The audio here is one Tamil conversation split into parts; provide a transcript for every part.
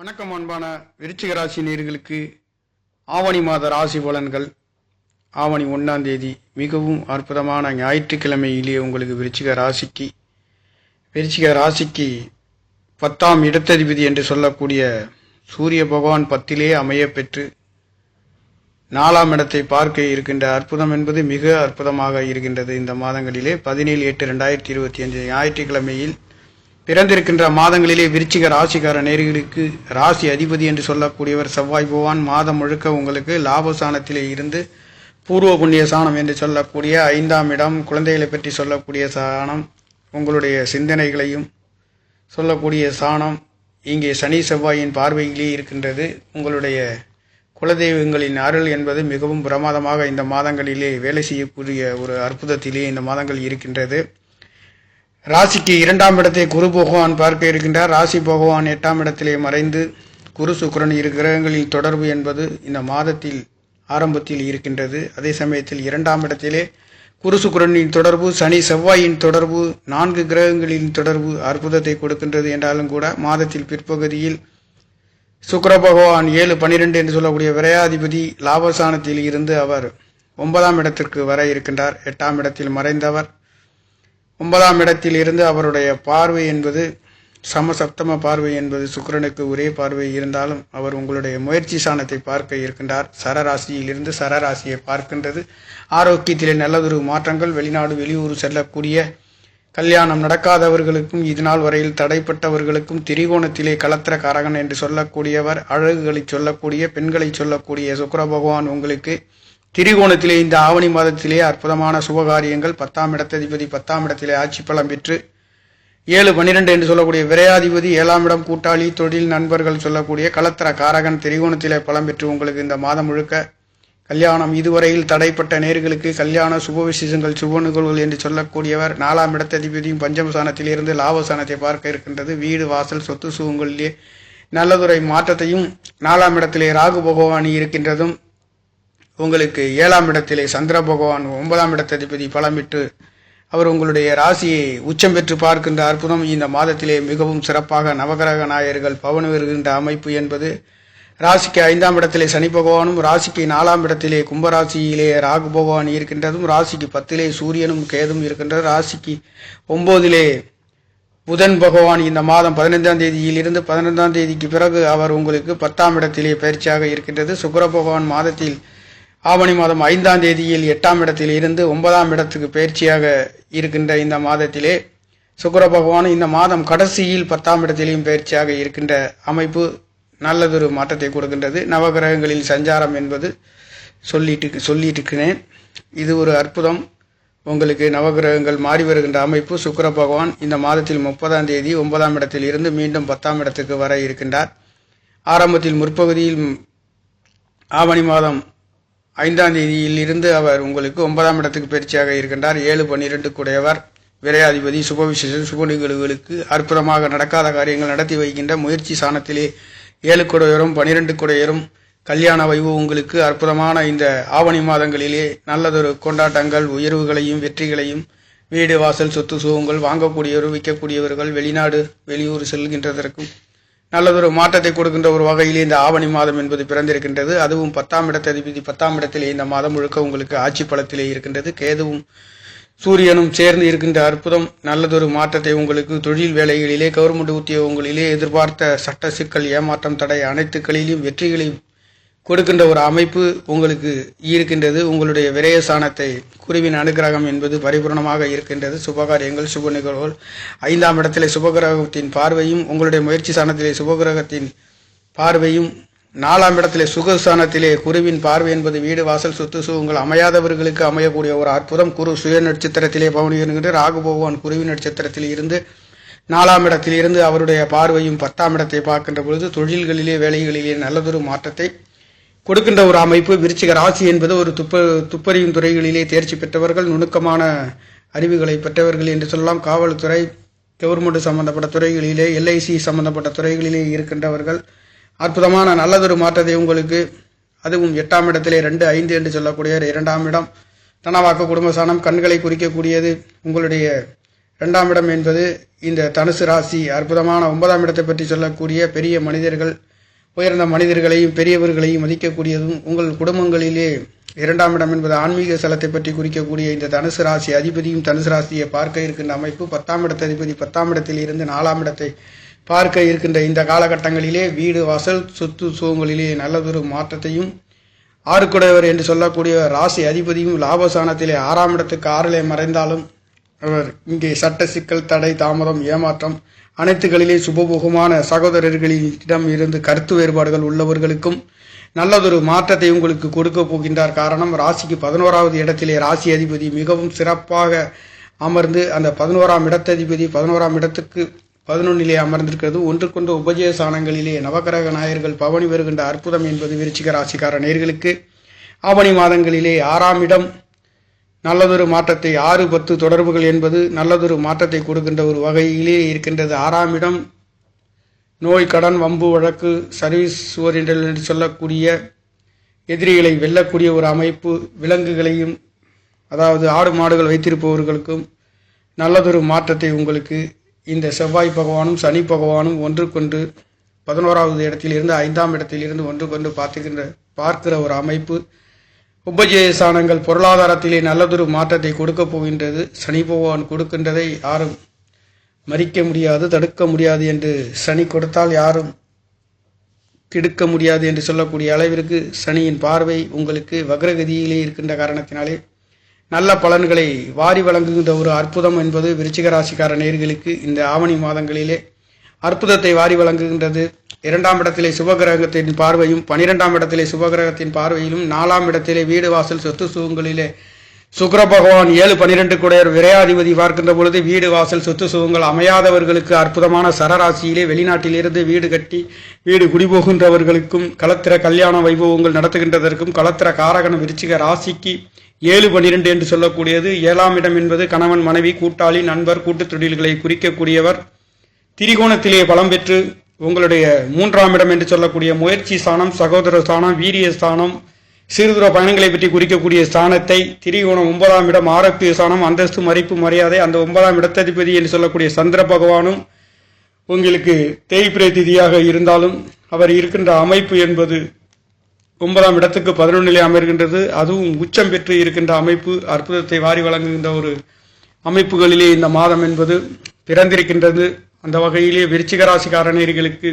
வணக்கம் அன்பான விருச்சிக ராசி நேர்களுக்கு ஆவணி மாத ராசி பலன்கள். ஆவணி ஒன்றாம் தேதி மிகவும் அற்புதமான ஞாயிற்றுக்கிழமையிலே உங்களுக்கு விருச்சிக ராசிக்கு விருச்சிக ராசிக்கு பத்தாம் இடத்ததிபதி என்று சொல்லக்கூடிய சூரிய பகவான் பத்திலே அமைய பெற்று நாலாம் இடத்தை பார்க்க இருக்கின்ற அற்புதம் என்பது மிக அற்புதமாக இருக்கின்றது. இந்த மாதங்களிலே பதினேழு எட்டு ரெண்டாயிரத்தி இருபத்தி அஞ்சு ஞாயிற்றுக்கிழமையில் பிறந்திருக்கின்ற மாதங்களிலே விருச்சிக ராசிக்கார நேர்களுக்கு ராசி அதிபதி என்று சொல்லக்கூடியவர் செவ்வாய் பகவான் மாதம் முழுக்க உங்களுக்கு லாபஸ்தானத்திலே இருந்து பூர்வ புண்ணிய சாணம் என்று சொல்லக்கூடிய ஐந்தாம் இடம் குழந்தைகளை பற்றி சொல்லக்கூடிய சாணம் உங்களுடைய சிந்தனைகளையும் சொல்லக்கூடிய சாணம் இங்கே சனி செவ்வாயின் பார்வையிலே இருக்கின்றது. உங்களுடைய குலதெய்வங்களின் அருள் என்பது மிகவும் பிரமாதமாக இந்த மாதங்களிலே வேலை செய்யக்கூடிய ஒரு அற்புதத்திலே இந்த மாதங்கள் இருக்கின்றது. ராசிக்கு இரண்டாம் இடத்தை குரு பகவான் பார்க்க இருக்கின்றார். ராசி பகவான் எட்டாம் இடத்திலே மறைந்து குரு சுக்கரன் இரு கிரகங்களின் தொடர்பு என்பது இந்த மாதத்தில் ஆரம்பத்தில் இருக்கின்றது. அதே சமயத்தில் இரண்டாம் இடத்திலே குரு சுக்கரனின் தொடர்பு சனி செவ்வாயின் தொடர்பு நான்கு கிரகங்களின் தொடர்பு அற்புதத்தை கொடுக்கின்றது என்றாலும் கூட மாதத்தில் பிற்பகுதியில் சுக்கர பகவான் ஏழு பனிரெண்டு என்று சொல்லக்கூடிய விரையாதிபதி லாபசானத்தில் இருந்து அவர் ஒன்பதாம் இடத்திற்கு வர இருக்கின்றார். எட்டாம் இடத்தில் மறைந்தவர். ஒன்பதாம் இடத்தில் இருந்து அவருடைய பார்வை என்பது சமசப்தம பார்வை என்பது சுக்கரனுக்கு ஒரே பார்வை இருந்தாலும் அவர் உங்களுடைய முயற்சி சாணத்தை பார்க்க இருக்கின்றார். சரராசியிலிருந்து சரராசியை பார்க்கின்றது. ஆரோக்கியத்திலே நல்லதொரு மாற்றங்கள் வெளிநாடு வெளியூர் செல்லக்கூடிய கல்யாணம் நடக்காதவர்களுக்கும் இதுநாள் வரையில் தடைப்பட்டவர்களுக்கும் திரிகோணத்திலே கலத்திர காரகன் என்று சொல்லக்கூடியவர் அழகுகளை சொல்லக்கூடிய பெண்களை சொல்லக்கூடிய சுக்கர பகவான் உங்களுக்கு திரிகோணத்திலே இந்த ஆவணி மாதத்திலே அற்புதமான சுபகாரியங்கள். பத்தாம் இடத்ததிபதி பத்தாம் இடத்திலே ஆட்சி பலம் பெற்று ஏழு பன்னிரெண்டு என்று சொல்லக்கூடிய விரையாதிபதி ஏழாம் இடம் கூட்டாளி தொழில் நண்பர்கள் சொல்லக்கூடிய கலத்திர காரகன் திரிகோணத்திலே பலம் பெற்று உங்களுக்கு இந்த மாதம் முழுக்க கல்யாணம். இதுவரையில் தடைப்பட்ட நேர்களுக்கு கல்யாண சுப விசேஷங்கள் சுப நிகழ்வுகள் என்று சொல்லக்கூடியவர் நாலாம் இடத்ததிபதியும் பஞ்சமசானத்திலிருந்து லாபசானத்தை பார்க்க இருக்கின்றது. வீடு வாசல் சொத்து சுகங்களிலே நல்லதுரை மாற்றத்தையும் நாலாம் இடத்திலே ராகு பகவானி இருக்கின்றதும் உங்களுக்கு ஏழாம் இடத்திலே சந்திர பகவான் ஒன்பதாம் இடத்ததிபதி பலமிட்டு அவர் உங்களுடைய ராசியை உச்சம் பெற்று பார்க்கின்ற அற்புதம் இந்த மாதத்திலே மிகவும் சிறப்பாக நவகிரக நாயர்கள் பவனி வருகின்ற அமைப்பு என்பது ராசிக்கு ஐந்தாம் இடத்திலே சனி பகவானும் ராசிக்கு நாலாம் இடத்திலே கும்பராசியிலே ராகு பகவான் இருக்கின்றதும் ராசிக்கு பத்திலே சூரியனும் கேதும் இருக்கின்றது ராசிக்கு ஒம்போதிலே புதன் பகவான் இந்த மாதம் பதினைந்தாம் தேதியில் இருந்து பதினைந்தாம் தேதிக்கு பிறகு அவர் உங்களுக்கு பத்தாம் இடத்திலே பயிற்சியாக இருக்கின்றது. சுக்கர பகவான் மாதத்தில் ஆவணி மாதம் ஐந்தாம் தேதியில் எட்டாம் இடத்தில் இருந்து ஒன்பதாம் இடத்துக்கு பயிற்சியாக இருக்கின்ற இந்த மாதத்திலே சுக்கர பகவான் இந்த மாதம் கடைசியில் பத்தாம் இடத்திலேயும் பயிற்சியாக இருக்கின்ற அமைப்பு நல்லதொரு மாற்றத்தை கொடுக்கின்றது. நவகிரகங்களில் சஞ்சாரம் என்பது சொல்லிட்டு சொல்லிட்டு இருக்கிறேன் இது ஒரு அற்புதம். உங்களுக்கு நவகிரகங்கள் மாறி வருகின்ற அமைப்பு சுக்கர பகவான் இந்த மாதத்தில் முப்பதாம் தேதி ஒன்பதாம் இடத்தில் இருந்து மீண்டும் பத்தாம் இடத்துக்கு வர இருக்கின்றார். ஆரம்பத்தில் முற்பகுதியில் ஆவணி மாதம் ஐந்தாம் தேதியில் இருந்து அவர் உங்களுக்கு ஒன்பதாம் இடத்துக்கு பயிற்சியாக இருக்கின்றார். ஏழு பன்னிரெண்டு கூடையவர் விரையாதிபதி சுபவிசேஷம் சுப நிகழ்வுகளுக்கு அற்புதமாக நடக்காத காரியங்கள் நடத்தி வைக்கின்ற முயற்சி சாணத்திலே ஏழு குடையரும் பனிரெண்டு குடையரும் கல்யாண வைவு உங்களுக்கு அற்புதமான இந்த ஆவணி மாதங்களிலே நல்லதொரு கொண்டாட்டங்கள் உயர்வுகளையும் வெற்றிகளையும் வீடு வாசல் சொத்து சுகங்கள் வாங்கக்கூடியவர் விற்கக்கூடியவர்கள் வெளிநாடு வெளியூர் செல்கின்றதற்கும் நல்லதொரு மாற்றத்தை கொடுக்கின்ற ஒரு வகையில் இந்த ஆவணி மாதம் என்பது பிறந்திருக்கின்றது. அதுவும் பத்தாம் இடத்ததிபதி பத்தாம் இடத்திலே இந்த மாதம் முழுக்க உங்களுக்கு ஆட்சி பலத்திலே இருக்கின்றது. கேதுவும் சூரியனும் சேர்ந்து இருக்கின்ற அற்புதம் நல்லதொரு மாற்றத்தை உங்களுக்கு தொழில் வேலைகளிலே கவர்மெண்ட் உத்தியோகங்களிலே எதிர்பார்த்த சட்ட சிக்கல் ஏமாற்றம் தடை அனைத்துக்களிலும் வெற்றிகளை கொடுக்கின்ற ஒரு அமைப்பு உங்களுக்கு இருக்கின்றது. உங்களுடைய விரயசானத்தை குருவின் அனுகிரகம் என்பது பரிபூர்ணமாக இருக்கின்றது. சுபகாரியங்கள் சுப நிகழ்வுகள் ஐந்தாம் இடத்திலே சுபகிரகத்தின் பார்வையும் உங்களுடைய முயற்சி சாணத்திலே சுபகிரகத்தின் பார்வையும் நாலாம் இடத்திலே சுகஸ்தானத்திலே குருவின் பார்வை என்பது வீடு வாசல் சொத்து சுகங்கள் அமையாதவர்களுக்கு அமையக்கூடிய ஒரு அற்புதம். குரு சுய நட்சத்திரத்திலே பவனி வருகின்ற ராகு பகவான் குருவின் நட்சத்திரத்தில் இருந்து நாலாம் இடத்தில் இருந்து அவருடைய பார்வையும் பத்தாம் இடத்தை பார்க்கின்ற பொழுது தொழில்களிலே வேலைகளிலே நல்லதொரு மாற்றத்தை கொடுக்கின்ற ஒரு அமைப்பு விருச்சிக ராசி என்பது ஒரு துப்ப துப்பறியும் துறைகளிலே தேர்ச்சி பெற்றவர்கள் நுணுக்கமான அறிவுகளை பெற்றவர்கள் என்று சொல்லலாம். காவல்துறை கவர்மெண்ட் சம்பந்தப்பட்ட துறைகளிலே எல்ஐசி சம்பந்தப்பட்ட துறைகளிலே இருக்கின்றவர்கள். அற்புதமான நல்லதொரு மாற்றத்தை உங்களுக்கு அதுவும் எட்டாம் இடத்திலே ரெண்டு ஐந்து என்று சொல்லக்கூடிய இரண்டாம் இடம். தனவாக்க குடும்பசானம் கண்களை குறிக்கக்கூடியது உங்களுடைய இரண்டாம் இடம் என்பது இந்த தனுசு ராசி. அற்புதமான ஒன்பதாம் இடத்தை பற்றி சொல்லக்கூடிய பெரிய மனிதர்கள் உயர்ந்த மனிதர்களையும் பெரியவர்களையும் மதிக்கக்கூடியதும் உங்கள் குடும்பங்களிலே இரண்டாம் இடம் என்பது ஆன்மீக ஸ்தலத்தை பற்றி குறிக்கக்கூடிய இந்த தனுசு ராசி அதிபதியும் தனுசு ராசியை பார்க்க இருக்கின்ற அமைப்பு. பத்தாம் இடத்த அதிபதி பத்தாம் இடத்தில் இருந்து நாலாம் இடத்தை பார்க்க இருக்கின்ற இந்த காலகட்டங்களிலே வீடு வாசல் சொத்து சுகங்களிலே நல்லதொரு மாற்றத்தையும் ஆறுக்குடையவர் என்று சொல்லக்கூடிய ராசி அதிபதியும் லாபசானத்திலே ஆறாம் இடத்துக்கு ஆறிலே மறைந்தாலும் அவர் இங்கே சட்ட சிக்கல் தடை தாமதம் ஏமாற்றம் அனைத்துகளிலே சுபபோகமான சகோதரர்களிடம் இருந்து கருத்து வேறுபாடுகள் உள்ளவர்களுக்கும் நல்லதொரு மாற்றத்தை உங்களுக்கு கொடுக்க போகின்றார். காரணம் ராசிக்கு பதினோராவது இடத்திலே ராசி அதிபதி மிகவும் சிறப்பாக அமர்ந்து அந்த பதினோராம் இடத்ததிபதி பதினோராம் இடத்துக்கு பதினொன்னிலே அமர்ந்திருக்கிறது. ஒன்றுக்கொன்று உபஜய சாணங்களிலே நவகிரக நாயர்கள் பவனி வருகின்ற அற்புதம் என்பது விருச்சிக ராசிக்கார நேர்களுக்கு. ஆவணி மாதங்களிலே ஆறாம் இடம் நல்லதொரு மாற்றத்தை ஆறு பத்து தொடர்புகள் என்பது நல்லதொரு மாற்றத்தை கொடுக்கின்ற ஒரு வகையிலே இருக்கின்றது. ஆறாம் இடம் நோய் கடன் வம்பு வழக்கு சர்வீஸ் ஓரியண்டல் என்று சொல்லக்கூடிய எதிரிகளை வெல்லக்கூடிய ஒரு அமைப்பு விலங்குகளையும் அதாவது ஆடு மாடுகள் வைத்திருப்பவர்களுக்கும் நல்லதொரு மாற்றத்தை உங்களுக்கு இந்த செவ்வாய் பகவானும் சனி பகவானும் ஒன்றுக்கொன்று பதினோராவது இடத்திலிருந்து ஐந்தாம் இடத்திலிருந்து ஒன்றுக்கொன்று பார்த்துக்கின்ற பார்க்கிற ஒரு அமைப்பு. உபஜய சாணங்கள் பொருளாதாரத்திலே நல்லதொரு மாற்றத்தை கொடுக்கப் போகின்றது. சனி பகவான் கொடுக்கின்றதை யாரும் மறிக்க முடியாது தடுக்க முடியாது என்று சனி கொடுத்தால் யாரும் கெடுக்க முடியாது என்று சொல்லக்கூடிய அளவிற்கு சனியின் பார்வை உங்களுக்கு வக்ரகதியிலே இருக்கின்ற காரணத்தினாலே நல்ல பலன்களை வாரி வழங்குகின்ற ஒரு அற்புதம் என்பது விருச்சிக ராசிக்கார நேர்களுக்கு இந்த ஆவணி மாதங்களிலே அற்புதத்தை வாரி வழங்குகின்றது. இரண்டாம் இடத்திலே சுபகிரகத்தின் பார்வையும் பனிரெண்டாம் இடத்திலே சுபகிரகத்தின் பார்வையிலும் நாலாம் இடத்திலே வீடு வாசல் சொத்து சுகங்களிலே சுக்கர பகவான் ஏழு பனிரெண்டு குடையர் விரையாதிபதி பார்க்கின்ற பொழுது வீடு வாசல் சொத்து சுகங்கள் அமையாதவர்களுக்கு அற்புதமான சரராசியிலே வெளிநாட்டிலிருந்து வீடு கட்டி வீடு குடிபோகின்றவர்களுக்கும் களத்திர கல்யாண வைபவங்கள் நடத்துகின்றதற்கும் களத்திர காரகண விருச்சிக ராசிக்கு ஏழு பனிரெண்டு என்று சொல்லக்கூடியது. ஏழாம் இடம் என்பது கணவன் மனைவி கூட்டாளி நண்பர் கூட்டுத் தொழில்களை குறிக்கக்கூடியவர். திரிகோணத்திலே பலம் பெற்று உங்களுடைய மூன்றாம் இடம் என்று சொல்லக்கூடிய முயற்சி ஸ்தானம் சகோதர ஸ்தானம் வீரிய ஸ்தானம் சிறுதுர பயணங்களை பற்றி குறிக்கக்கூடிய ஸ்தானத்தை திரிகோணம் ஒன்பதாம் இடம் ஆரோக்கிய ஸ்தானம் அந்தஸ்து மறைப்பு மரியாதை அந்த ஒன்பதாம் இடத்ததிபதி என்று சொல்லக்கூடிய சந்திர பகவானும் உங்களுக்கு தேய்பிரை திதியாக இருந்தாலும் அவர் இருக்கின்ற அமைப்பு என்பது ஒன்பதாம் இடத்துக்கு பதினொன்றிலே அமர்கின்றது. அதுவும் உச்சம் பெற்று இருக்கின்ற அமைப்பு அற்புதத்தை வாரி வழங்குகின்ற ஒரு அமைப்புகளிலே இந்த மாதம் என்பது பிறந்திருக்கின்றது. அந்த வகையிலே விருச்சிக ராசிக்காரணியர்களுக்கு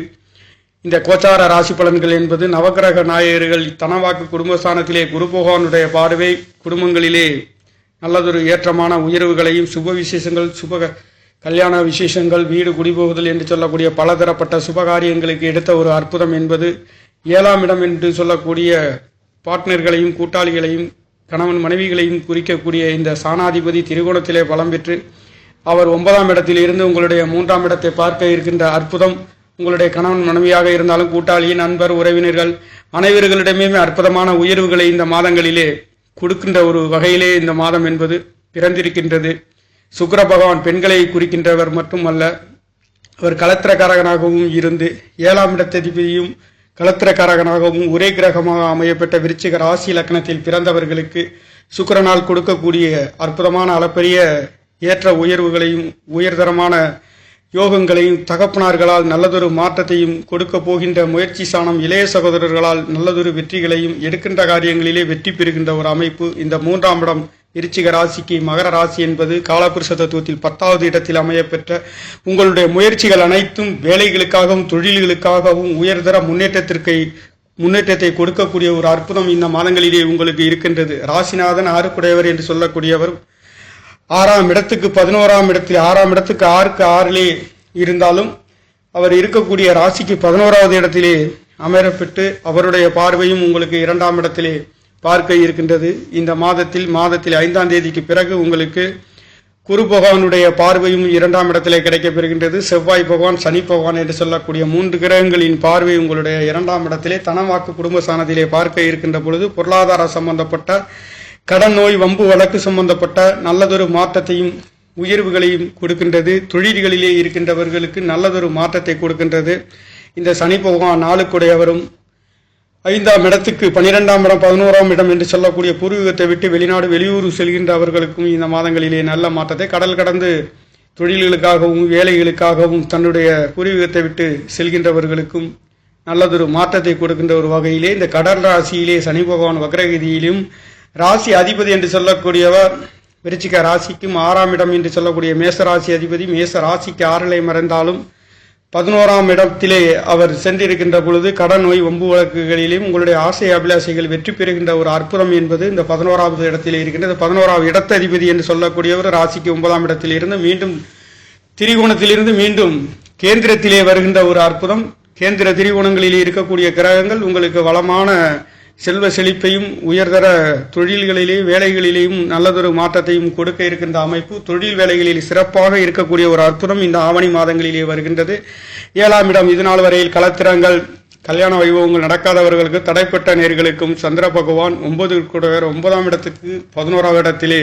இந்த கோச்சார ராசி பலன்கள் என்பது நவக்கிரக நாயகர்கள் தனவாக்கு குடும்பஸ்தானத்திலே குரு பகவானுடைய பார்வை குடும்பங்களிலே நல்லதொரு ஏற்றமான உயர்வுகளையும் சுப விசேஷங்கள் சுப கல்யாண விசேஷங்கள் வீடு குடிபோகுதல் என்று சொல்லக்கூடிய பலதரப்பட்ட சுபகாரியங்களுக்கு எடுத்த ஒரு அற்புதம் என்பது ஏழாம் இடம் என்று சொல்லக்கூடிய பார்ட்னர்களையும் கூட்டாளிகளையும் கணவன் மனைவிகளையும் குறிக்கக்கூடிய இந்த சாணாதிபதி திருகோணத்திலே பலம் பெற்று அவர் ஒன்பதாம் இடத்தில் இருந்து உங்களுடைய மூன்றாம் இடத்தை பார்க்க இருக்கின்ற அற்புதம் உங்களுடைய கணவன் மனைவியாக இருந்தாலும் கூட்டாளி நண்பர் உறவினர்கள் அனைவர்களிடமே அற்புதமான உயர்வுகளை இந்த மாதங்களிலே கொடுக்கின்ற ஒரு வகையிலே இந்த மாதம் என்பது பிறந்திருக்கின்றது. சுக்கர பகவான் பெண்களை குறிக்கின்றவர் மட்டுமல்ல அவர் கலத்திரக்காரகனாகவும் இருந்து ஏழாம் இடத்ததிபதியும் கலத்திரக்காரகனாகவும் ஒரே கிரகமாக அமையப்பட்ட விருச்சிக ராசி லக்னத்தில் பிறந்தவர்களுக்கு சுக்கரனால் கொடுக்கக்கூடிய அற்புதமான அளப்பரிய ஏற்ற உயர்வுகளையும் உயர்தரமான யோகங்களையும் தகப்பனார்களால் நல்லதொரு மாற்றத்தையும் கொடுக்க போகின்ற முயற்சி சாணம் இளைய சகோதரர்களால் நல்லதொரு வெற்றிகளையும் எடுக்கின்ற காரியங்களிலே வெற்றி பெறுகின்ற ஒரு அமைப்பு. இந்த மூன்றாம் இடம் விருச்சிக ராசிக்கு மகர ராசி என்பது காலபுருஷ தத்துவத்தில் பத்தாவது இடத்தில் அமையப்பெற்ற உங்களுடைய முயற்சிகள் அனைத்தும் வேலைகளுக்காகவும் தொழில்களுக்காகவும் உயர்தர முன்னேற்றத்திற்கு முன்னேற்றத்தை கொடுக்கக்கூடிய ஒரு அற்புதம் இந்த மாதங்களிலே உங்களுக்கு இருக்கின்றது. ராசிநாதன் ஆறுக்குடையவர் என்று சொல்லக்கூடியவர் ஆறாம் இடத்துக்கு பதினோராம் இடத்தில் ஆறாம் இடத்துக்கு ஆறுக்கு ஆறிலே இருந்தாலும் அவர் இருக்கக்கூடிய ராசிக்கு பதினோராவது இடத்திலே அமரப்பட்டு அவருடைய பார்வையும் உங்களுக்கு இரண்டாம் இடத்திலே பார்க்க இருக்கின்றது. இந்த மாதத்தில் மாதத்தில் ஐந்தாம் தேதிக்கு பிறகு உங்களுக்கு குரு பகவானுடைய பார்வையும் இரண்டாம் இடத்திலே கிடைக்கப்பெறுகின்றது செவ்வாய் பகவான் சனி பகவான் என்று சொல்லக்கூடிய மூன்று கிரகங்களின் பார்வை உங்களுடைய இரண்டாம் இடத்திலே தனவாக்கு குடும்ப சாணத்திலே பார்க்க இருக்கின்ற பொழுது பொருளாதார சம்பந்தப்பட்ட கடன் நோய் வம்பு வழக்கு சம்பந்தப்பட்ட நல்லதொரு மாற்றத்தையும் உயர்வுகளையும் கொடுக்கின்றது. தொழில்களிலே இருக்கின்றவர்களுக்கு நல்லதொரு மாற்றத்தை கொடுக்கின்றது. இந்த சனி பகவான் நாளுக்குடையவரும் ஐந்தாம் இடத்துக்கு பனிரெண்டாம் இடம் பதினோராம் இடம் என்று சொல்லக்கூடிய பூர்வீகத்தை விட்டு வெளிநாடு வெளியூர் செல்கின்றவர்களுக்கும் இந்த மாதங்களிலே நல்ல மாற்றத்தை கடல் கடந்து தொழில்களுக்காகவும் வேலைகளுக்காகவும் தன்னுடைய பூர்வீகத்தை விட்டு செல்கின்றவர்களுக்கும் நல்லதொரு மாற்றத்தை கொடுக்கின்ற ஒரு வகையிலே இந்த கடல் ராசியிலே சனி பகவான் வக்ரகதியிலும் ராசி அதிபதி என்று சொல்லக்கூடியவர் விருச்சிக ராசிக்கும் ஆறாம் இடம் என்று சொல்லக்கூடிய மேச ராசி அதிபதி மேச ராசிக்கு ஆறிலே மறைந்தாலும் பதினோராம் இடத்திலே அவர் சென்றிருக்கின்ற பொழுது கடன் நோய் ஒம்பு வழக்குகளிலும் உங்களுடைய ஆசை அபிலாசைகள் வெற்றி பெறுகின்ற ஒரு அற்புதம் என்பது இந்த பதினோராவது இடத்திலே இருக்கின்றது. பதினோராவது இடத்த அதிபதி என்று சொல்லக்கூடியவர் ராசிக்கு ஒன்பதாம் இடத்தில் இருந்து மீண்டும் திரிகோணத்திலிருந்து மீண்டும் கேந்திரத்திலே வருகின்ற ஒரு அற்புதம். கேந்திர திரிகோணங்களிலே இருக்கக்கூடிய கிரகங்கள் உங்களுக்கு வளமான செல்வ செழிப்பையும் உயர்தர தொழில்களிலே வேலைகளிலேயும் நல்லதொரு மாற்றத்தையும் கொடுக்க இருக்கின்ற அமைப்பு தொழில் வேலைகளில் சிறப்பாக இருக்கக்கூடிய ஒரு அற்புதம் இந்த ஆவணி மாதங்களிலே வருகின்றது. ஏழாம் இடம் இது நாள் வரையில் கலத்திரங்கள் கல்யாண வைபவங்கள் நடக்காதவர்களுக்கு தடைப்பட்ட நேர்களுக்கும் சந்திர பகவான் ஒன்பது கூட ஒன்பதாம் இடத்துக்கு பதினோராம் இடத்திலே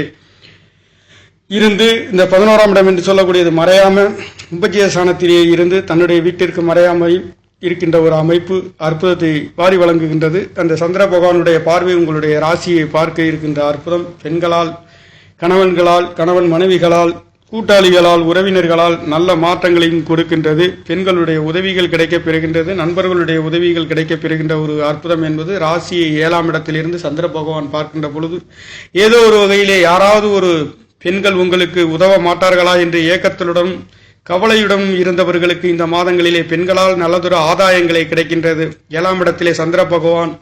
இருந்து இந்த பதினோராம் இடம் என்று சொல்லக்கூடியது மறையாமல் உபஜயசானத்திலே இருந்து தன்னுடைய வீட்டிற்கு மறையாமல் இருக்கின்ற ஒரு அமைப்பு அற்புதத்தை வாரி வழங்குகின்றது. அந்த சந்திர பகவானுடைய பார்வை உங்களுடைய ராசியை பார்க்க இருக்கின்ற அற்புதம். பெண்களால் கணவன்களால் கணவன் மனைவிகளால் கூட்டாளிகளால் உறவினர்களால் நல்ல மாற்றங்களையும் கொடுக்கின்றது. பெண்களுடைய உதவிகள் கிடைக்கப் பெறுகின்றது. நண்பர்களுடைய உதவிகள் கிடைக்கப் பெறுகின்ற ஒரு அற்புதம் என்பது ராசியை ஏழாம் இடத்திலிருந்து சந்திர பகவான் பார்க்கின்ற பொழுது ஏதோ ஒரு வகையிலே யாராவது ஒரு பெண்கள் உங்களுக்கு உதவ மாட்டார்களா என்று ஏக்கத்துடன் கவலையுடன் இருந்தவர்களுக்கு இந்த மாதங்களிலே பெண்களால் நல்லதொரு ஆதாயங்களை கிடைக்கின்றது. ஏழாம் இடத்திலே சந்திர பகவான்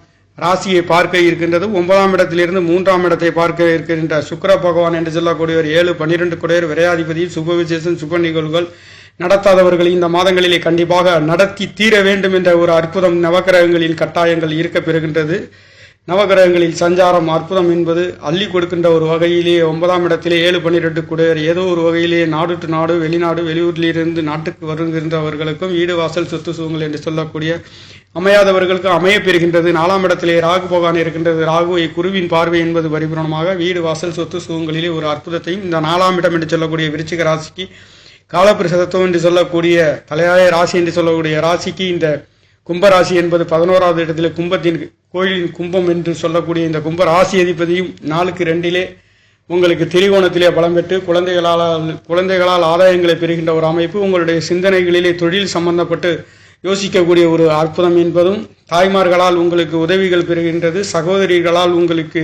ராசியை பார்க்க இருக்கின்றது. ஒன்பதாம் இடத்திலிருந்து மூன்றாம் இடத்தை பார்க்க இருக்கின்ற சுக்கர பகவான் என்று சொல்லக்கூடியவர் ஏழு பன்னிரெண்டு குடையர் விரையாதிபதி சுப விசேஷம் சுப நிகழ்வுகள் நடத்தாதவர்கள் இந்த மாதங்களிலே கண்டிப்பாக நடத்தி தீர வேண்டும் என்ற ஒரு அற்புதம் நவக்கிரகங்களின் கட்டாயங்கள் இருக்க பெறுகின்றது. நவகிரகங்களில் சஞ்சாரம் அற்புதம் என்பது அள்ளி கொடுக்கின்ற ஒரு வகையிலே ஒன்பதாம் இடத்திலே ஏழு பன்னிரெண்டு குடையர் ஏதோ ஒரு வகையிலே நாடு டு நாடு வெளிநாடு வெளியூரிலிருந்து நாட்டுக்கு வருகின்றவர்களுக்கும் வீடு வாசல் சொத்து சுகங்கள் என்று சொல்லக்கூடிய அமையாதவர்களுக்கு அமைய பெறுகின்றது. நாலாம் இடத்திலே ராகு போகான் இருக்கின்றது. ராகுவை குருவின் பார்வை என்பது பரிபூரணமாக வீடு வாசல் சொத்து சுகங்களிலே ஒரு அற்புதத்தையும் இந்த நாலாம் இடம் என்று சொல்லக்கூடிய விருச்சிக ராசிக்கு காலப்பிரசதத்துவம் என்று சொல்லக்கூடிய தலையாய ராசி என்று சொல்லக்கூடிய ராசிக்கு இந்த கும்பராசி என்பது பதினோராவது இடத்திலே கும்பத்தின் கோயிலின் கும்பம் என்று சொல்லக்கூடிய இந்த கும்ப ராசி அதிபதியும் நாளுக்கு ரெண்டிலே உங்களுக்கு திரிகோணத்திலே பலம் பெற்று குழந்தைகளால் குழந்தைகளால் ஆதாயங்களை பெறுகின்ற ஒரு அமைப்பு. உங்களுடைய சிந்தனைகளிலே தொழில் சம்பந்தப்பட்டு யோசிக்கக்கூடிய ஒரு அற்புதம் என்பதும் தாய்மார்களால் உங்களுக்கு உதவிகள் பெறுகின்றது. சகோதரிகளால் உங்களுக்கு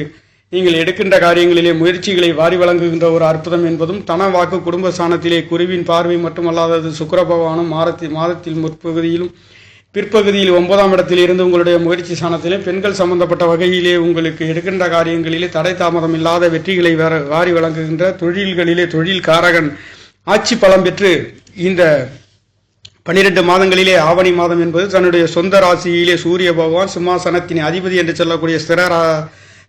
நீங்கள் எடுக்கின்ற காரியங்களிலே முயற்சிகளை வாரி வழங்குகின்ற ஒரு அற்புதம் என்பதும் தன வாக்கு குடும்ப சாணத்திலே குருவின் பார்வை மட்டுமல்லாதது சுக்கிர பகவானும் மாதத்தில் மாதத்தில் முற்பகுதியிலும் பிற்பகுதியில் ஒன்பதாம் இடத்தில் இருந்து உங்களுடைய முயற்சி சாணத்திலே பெண்கள் சம்பந்தப்பட்ட வகையிலே உங்களுக்கு எடுக்கின்ற காரியங்களிலே தடை தாமதம் இல்லாத வெற்றிகளை வாரி வழங்குகின்ற தொழில்களிலே தொழில் காரகன் ஆட்சி பலம் பெற்று இந்த பன்னிரெண்டு மாதங்களிலே ஆவணி மாதம் என்பது தன்னுடைய சொந்த ராசியிலே சூரிய பகவான் சிம்மாசனத்தின் அதிபதி என்று சொல்லக்கூடிய ஸ்திர ரா-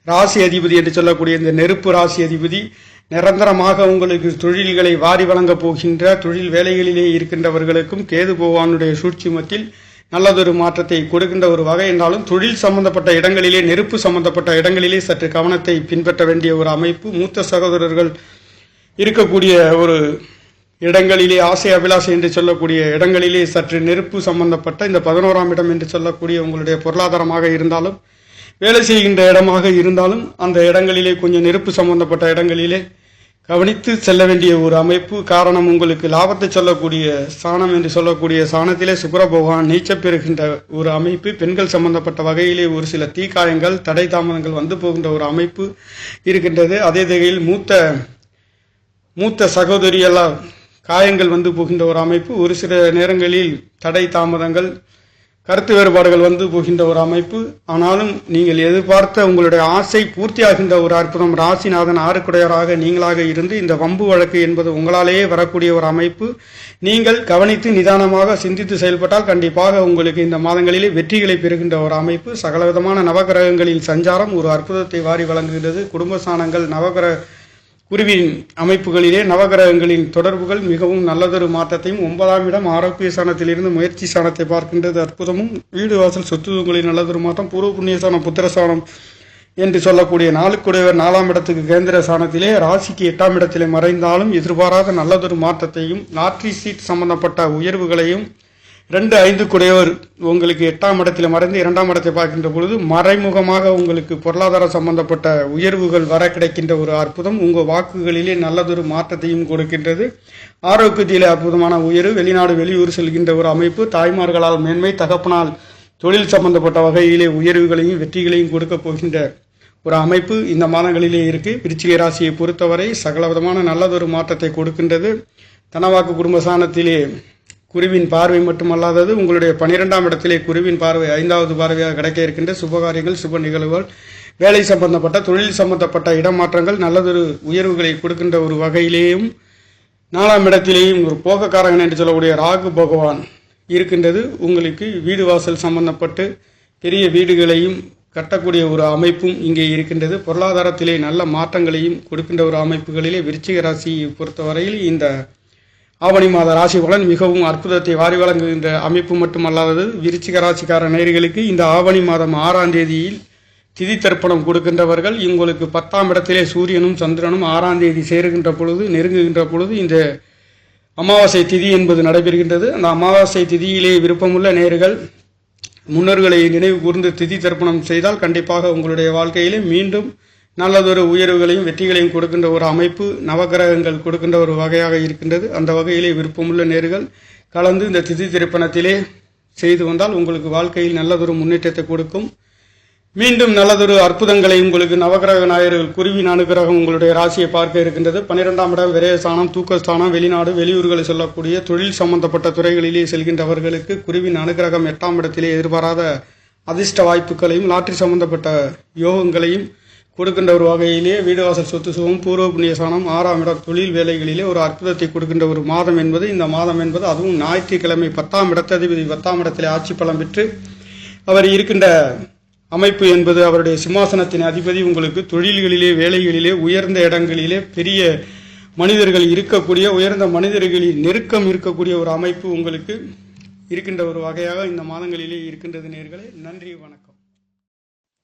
ராசி அதிபதி என்று சொல்லக்கூடிய இந்த நெருப்பு ராசி அதிபதி நிரந்தரமாக உங்களுக்கு தொழில்களை வாரி வழங்கப் போகின்ற தொழில் வேலைகளிலே இருக்கின்றவர்களுக்கும் கேது பகவானுடைய சூட்சுமத்தில் நல்லதொரு மாற்றத்தை கொடுக்கின்ற ஒரு வகை என்றாலும் தொழில் சம்பந்தப்பட்ட இடங்களிலே நெருப்பு சம்பந்தப்பட்ட இடங்களிலே சற்று கவனத்தை பின்பற்ற வேண்டிய ஒரு அமைப்பு. மூத்த சகோதரர்கள் இருக்கக்கூடிய ஒரு இடங்களிலே ஆசை அபிலாஷை என்று சொல்லக்கூடிய இடங்களிலே சற்று நெருப்பு சம்பந்தப்பட்ட இந்த பதினோராம் இடம் என்று சொல்லக்கூடிய உங்களுடைய பொருளாதாரமாக இருந்தாலும் வேலை செய்கின்ற இடமாக இருந்தாலும் அந்த இடங்களிலே கொஞ்சம் நெருப்பு சம்பந்தப்பட்ட இடங்களிலே கவனித்து செல்ல வேண்டிய ஒரு அமைப்பு காரணம் உங்களுக்கு லாபத்தை சொல்லக்கூடிய சாணம் என்று சொல்லக்கூடிய சாணத்திலே சுக்கிர பகவான் நீச்சப் பெறுகின்ற ஒரு அமைப்பு பெண்கள் சம்பந்தப்பட்ட வகையிலே ஒரு சில தீக்காயங்கள் தடை தாமதங்கள் வந்து போகின்ற ஒரு அமைப்பு இருக்கின்றது. அதே வகையில் மூத்த மூத்த சகோதரியெல்லாம் காயங்கள் வந்து போகின்ற ஒரு அமைப்பு. ஒரு சில நேரங்களில் தடை தாமதங்கள் கருத்து வேறுபாடுகள் வந்து போகின்ற ஒரு அமைப்பு. ஆனாலும் நீங்கள் எதிர்பார்த்த உங்களுடைய ஆசை பூர்த்தியாகின்ற ஒரு அற்புதம். ராசிநாதன் ஆறுக்குடையராக நீங்களாக இருந்து இந்த வம்பு வழக்கு என்பது உங்களாலேயே வரக்கூடிய ஒரு அமைப்பு. நீங்கள் கவனித்து நிதானமாக சிந்தித்து செயல்பட்டால் கண்டிப்பாக உங்களுக்கு இந்த மாதங்களிலே வெற்றிகளை பெறுகின்ற ஒரு அமைப்பு. சகலவிதமான நவகிரகங்களின் சஞ்சாரம் ஒரு அற்புதத்தை வாரி வழங்குகின்றது. குடும்ப சாணங்கள் நவகிரக குருவின் அமைப்புகளிலே நவகிரகங்களின் தொடர்புகள் மிகவும் நல்லதொரு மாற்றத்தையும் ஒன்பதாம் இடம் ஆரோக்கிய சாணத்திலிருந்து முயற்சி சாணத்தை பார்க்கின்றது அற்புதமும். வீடு வாசல் சொத்துவங்களின் நல்லதொரு மாற்றம். பூர்வ புண்ணியசானம் புத்திரசானம் என்று சொல்லக்கூடிய நாளுக்குடையவர் நாலாம் இடத்துக்கு கேந்திர சாணத்திலே ராசிக்கு எட்டாம் இடத்திலே மறைந்தாலும் எதிர்பாராத நல்லதொரு மாற்றத்தையும் லாட்ரி சீட் சம்பந்தப்பட்ட உயர்வுகளையும் ரெண்டு ஐந்து குடையவர் உங்களுக்கு எட்டாம் இடத்தில் மறைந்து இரண்டாம் இடத்தை பார்க்கின்ற பொழுது மறைமுகமாக உங்களுக்கு பொருளாதார சம்பந்தப்பட்ட உயர்வுகள் வர கிடைக்கின்ற ஒரு அற்புதம். உங்கள் வாக்குகளிலே நல்லதொரு மாற்றத்தையும் கொடுக்கின்றது. ஆரோக்கியத்திலே அற்புதமான உயர்வு வெளிநாடு வெளியூர் செல்கின்ற ஒரு அமைப்பு தாய்மார்களால் மேன்மை தகப்பனால் தொழில் சம்பந்தப்பட்ட வகையிலே உயர்வுகளையும் வெற்றிகளையும் கொடுக்க போகின்ற ஒரு அமைப்பு இந்த மாதங்களிலே இருக்கு. விருச்சிக ராசியை பொறுத்தவரை சகல விதமான நல்லதொரு மாற்றத்தை கொடுக்கின்றது. தனவாக்கு சாணத்திலே குருவின் பார்வை மட்டுமல்லாதது உங்களுடைய பன்னிரெண்டாம் இடத்திலே குருவின் பார்வை ஐந்தாவது பார்வையாக கிடைக்க இருக்கின்ற சுபகாரியங்கள் சுப நிகழ்வுகள் வேலை சம்பந்தப்பட்ட தொழில் சம்பந்தப்பட்ட இடமாற்றங்கள் நல்லதொரு உயர்வுகளை கொடுக்கின்ற ஒரு வகையிலேயும் நாலாம் இடத்திலேயும் ஒரு போகக்காரகன் என்று சொல்லக்கூடிய ராகு பகவான் இருக்கின்றது. உங்களுக்கு வீடு வாசல் சம்பந்தப்பட்டு பெரிய வீடுகளையும் கட்டக்கூடிய ஒரு அமைப்பும் இங்கே இருக்கின்றது. பொருளாதாரத்திலே நல்ல மாற்றங்களையும் கொடுக்கின்ற ஒரு அமைப்புகளிலே விருச்சிக ராசியை பொறுத்தவரையில் இந்த ஆவணி மாத ராசி பலன் மிகவும் அற்புதத்தை வாரி வழங்குகின்ற அமைப்பு மட்டுமல்லாதது விருச்சிக ராசிக்கார நேர்களுக்கு இந்த ஆவணி மாதம் ஆறாம் தேதியில் திதி தர்ப்பணம் கொடுக்கின்றவர்கள் உங்களுக்கு பத்தாம் இடத்திலே சூரியனும் சந்திரனும் ஆறாம் தேதி சேருகின்ற பொழுது நெருங்குகின்ற பொழுது இந்த அமாவாசை திதி என்பது நடைபெறுகின்றது. அந்த அமாவாசை திதியிலே விருப்பமுள்ள நேர்கள் முன்னோர்களை நினைவு கூர்ந்து திதி தர்ப்பணம் செய்தால் கண்டிப்பாக உங்களுடைய வாழ்க்கையிலே மீண்டும் நல்லதொரு உயர்வுகளையும் வெற்றிகளையும் கொடுக்கின்ற ஒரு அமைப்பு நவகிரகங்கள் கொடுக்கின்ற ஒரு வகையாக இருக்கின்றது. அந்த வகையிலே விருப்பமுள்ள நேர்கள் கலந்து இந்த திதி திருப்பணத்திலே செய்து வந்தால் உங்களுக்கு வாழ்க்கையில் நல்லதொரு முன்னேற்றத்தை கொடுக்கும். மீண்டும் நல்லதொரு அற்புதங்களை உங்களுக்கு நவகிரக நாயர்கள் குருவின் அனுகிரகம் உங்களுடைய ராசியை பார்க்க இருக்கின்றது. பன்னிரெண்டாம் இடம் விரயஸ்தானம் தூக்கஸ்தானம் வெளிநாடு வெளியூர்களை சொல்லக்கூடிய தொழில் சம்பந்தப்பட்ட துறைகளிலே செல்கின்றவர்களுக்கு குருவின் அனுகிரகம் எட்டாம் இடத்திலே எதிர்பாராத அதிர்ஷ்ட வாய்ப்புகளையும் லாட்டரி சம்பந்தப்பட்ட யோகங்களையும் கொடுக்கின்ற ஒரு வகையிலே வீடு வாசல் சொத்து சுகம் பூர்வ புண்ணிய ஆறாம் இடம் தொழில் வேலைகளிலே ஒரு அற்புதத்தை கொடுக்கின்ற ஒரு மாதம் என்பது இந்த மாதம் என்பது அதுவும் ஞாயிற்றுக்கிழமை பத்தாம் இடத்ததிபதி பத்தாம் இடத்திலே ஆட்சி பலம் பெற்று அவர் இருக்கின்ற அமைப்பு என்பது அவருடைய சிம்மாசனத்தின் அதிபதி உங்களுக்கு தொழில்களிலே வேலைகளிலே உயர்ந்த இடங்களிலே பெரிய மனிதர்கள் இருக்கக்கூடிய உயர்ந்த மனிதர்களின் நெருக்கம் இருக்கக்கூடிய ஒரு அமைப்பு உங்களுக்கு இருக்கின்ற ஒரு வகையாக இந்த மாதங்களிலே இருக்கின்றது நேர்களே. நன்றி வணக்கம்.